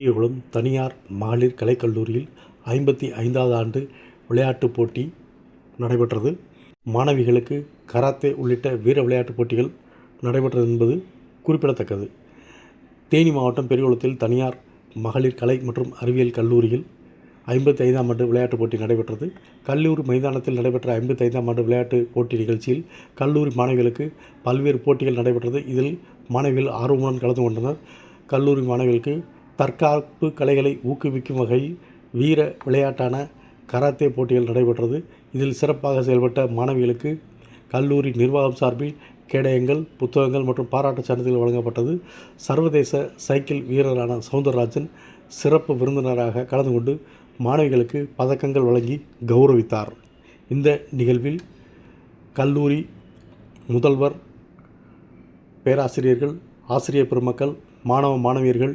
பெரியகுளம் தனியார் மகளிர் கலைக்கல்லூரியில் ஐம்பத்தி ஐந்தாவது ஆண்டு விளையாட்டுப் போட்டி நடைபெற்றது. மாணவிகளுக்கு கராத்தே உள்ளிட்ட வீர விளையாட்டுப் போட்டிகள் நடைபெற்றது என்பது குறிப்பிடத்தக்கது. தேனி மாவட்டம் பெரியகுளத்தில் தனியார் மகளிர் கலை மற்றும் அறிவியல் கல்லூரியில் ஐம்பத்தி ஐந்தாம் ஆண்டு விளையாட்டுப் போட்டி நடைபெற்றது. கல்லூரி மைதானத்தில் நடைபெற்ற ஐம்பத்தி ஐந்தாம் ஆண்டு விளையாட்டுப் போட்டி நிகழ்ச்சியில் கல்லூரி மாணவிகளுக்கு பல்வேறு போட்டிகள் நடைபெற்றது. இதில் மாணவிகள் ஆர்வமுடன் கலந்து கொண்டனர். கல்லூரி மாணவிகளுக்கு தற்காப்பு கலைகளை ஊக்குவிக்கும் வகையில் வீர விளையாட்டான கராத்தே போட்டிகள் நடைபெற்றது. இதில் சிறப்பாக செயல்பட்ட மாணவிகளுக்கு கல்லூரி நிர்வாகம் சார்பில் கேடயங்கள் புத்தகங்கள் மற்றும் பாராட்டுச் சான்றிதழ் வழங்கப்பட்டது. சர்வதேச சைக்கிள் வீரரான சவுந்தரராஜன் சிறப்பு விருந்தினராக கலந்து கொண்டு மாணவிகளுக்கு பதக்கங்கள் வழங்கி கௌரவித்தார். இந்த நிகழ்வில் கல்லூரி முதல்வர் பேராசிரியர்கள் ஆசிரியர் பெருமக்கள் மாணவ மாணவியர்கள்